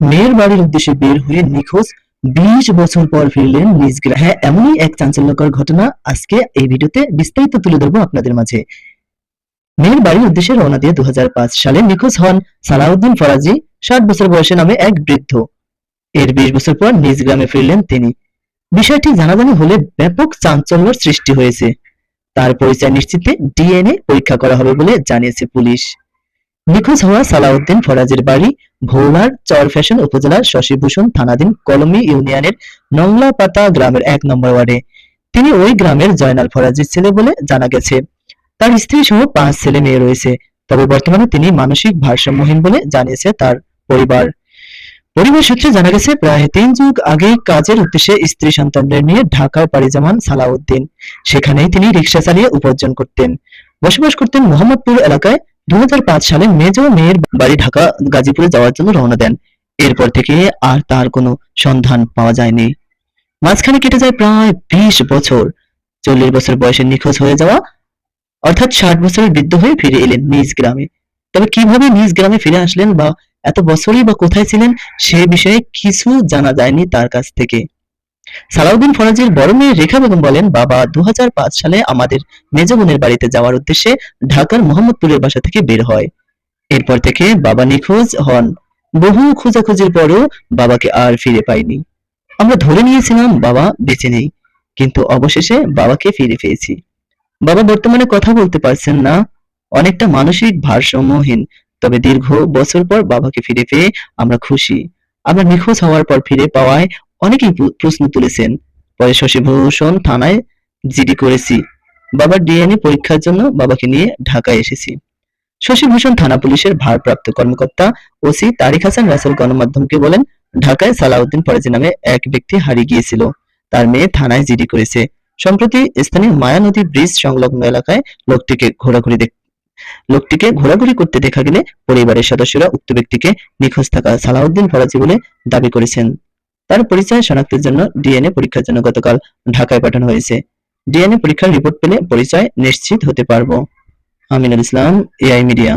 মেয়ের বাড়ির উদ্দেশ্যে বের হয়ে নিখোঁজ, বিশ বছর পর ফিরলেন নিজ হ্যাঁ এমনই এক চাঞ্চল্যকর ঘটনা আজকে এই ভিডিওতে বিস্তারিত তুলে ধরবো আপনাদের মাঝে। মেয়ের বাড়ির উদ্দেশ্যে রওনা দিয়ে দু সালে নিখোঁজ হন সালাউদ্দিন ফরাজি, ষাট বছর বয়সে নামে এক বৃদ্ধ। এর বিশ বছর পর নিজ গ্রামে ফিরলেন তিনি। বিষয়টি জানাজানি হলে ব্যাপক চাঞ্চল্যের সৃষ্টি হয়েছে। তার পরিচয় নিশ্চিতে ডিএনএ পরীক্ষা করা হবে বলে জানিয়েছে পুলিশ। নিখোঁজ হওয়া সালাউদ্দিন ফরাজের বাড়ি, ভোলার চর ফ্যাশন উপজেলার শশীভূষণ থানাধীন কলমি ইউনিয়নের নংলাপাতা গ্রামের এক নম্বর ওয়ার্ডে। তিনি ওই গ্রামের জয়নাল ফরাজির ছেলে বলে জানা গেছে। তার স্ত্রী সহ পাঁচ ছেলে মেয়ে রয়েছে। তবে বর্তমানে তিনি মানসিক ভারসাম্যহীন বলে জানিয়েছে তার পরিবার। পরিবার সূত্রে জানা গেছে, প্রায় তিন যুগ আগে কাজের উদ্দেশ্যে স্ত্রী সন্তানদের নিয়ে ঢাকায় পাড়ি জমান সালাউদ্দিন। সেখানেই তিনি রিক্সা চালিয়ে উপার্জন করতেন। বসবাস করতেন মোহাম্মদপুর এলাকায় দু হাজার পাঁচ সালে মেজ মেয়ের বাড়ি ঢাকা, গাজীপুরে যাওয়ার জন্য রওনা দেন। এরপর থেকে আর তার কোনো সন্ধান পাওয়া যায়নি। মাঝখানে কেটে যায় প্রায় বিশ বছর। চল্লিশ বছর বয়সে নিখোঁজ হয়ে যাওয়া, অর্থাৎ ষাট বছরের বৃদ্ধ হয়ে ফিরে এলেন নিজ গ্রামে। তবে কীভাবে নিজ গ্রামে ফিরে আসলেন বা এত বছরই বা কোথায় ছিলেন, সে বিষয়ে কিছু জানা যায়নি তার কাছ থেকে। সালাউদ্দিন ফরাজির বড় মেয়ে রেখা বেগম বলেন, বাবা দু সালে আমাদের মেজ বোনের বাড়িতে যাওয়ার উদ্দেশ্যে ঢাকার মোহাম্মদপুরের বাসা থেকে বের হয়। এরপর থেকে বাবা নিখোঁজ হন। বহু খোঁজাখুঁজির পরও বাবাকে আর ফিরে পাইনি আমরা ধরে নিয়েছিলাম বাবা বেঁচে নেই, কিন্তু অবশেষে বাবাকে ফিরে পেয়েছি। বাবা বর্তমানে কথা বলতে পারছেন না। অনেকটা মানসিক ভারসাম্যহীন, তবে দীর্ঘ বছর পর বাবাকে ফিরে পেয়ে আমরা খুশি। আমরা নিখোঁজ হওয়ার পর ফিরে পাওয়ায় অনেকেই প্রশ্ন তুলেছেন, পরে শশীভূষণ থানায় জিডি করেছি। বাবার ডিএনএ পরীক্ষার জন্য বাবাকে নিয়ে ঢাকায় এসেছি। শশীভূষণ থানা পুলিশের ভারপ্রাপ্ত কর্মকর্তা ওসি তারিক হাসান রাসেল গণমাধ্যমকে বলেন, ঢাকায় সালাউদ্দিন ফরাজি নামে এক ব্যক্তি হারিয়ে গিয়েছিল। তার মেয়ে থানায় জিডি করেছে। সম্প্রতি স্থানীয় মায়া নদী ব্রিজ সংলগ্ন এলাকায় লোকটিকে ঘোরাঘুরি লোকটিকে ঘোরাঘুরি করতে দেখা গেলে পরিবারের সদস্যরা উক্ত ব্যক্তিকে নিখোঁজ থাকা সালাউদ্দিন ফরাজি বলে দাবি করেছেন। তার পরিচয় শনাক্তের জন্য ডিএনএ পরীক্ষার জন্য গতকাল ঢাকায় পাঠানো হয়েছে। ডিএনএ পরীক্ষার রিপোর্ট পেলে পরিচয় নিশ্চিত হতে পারব। Aminul Islam AI media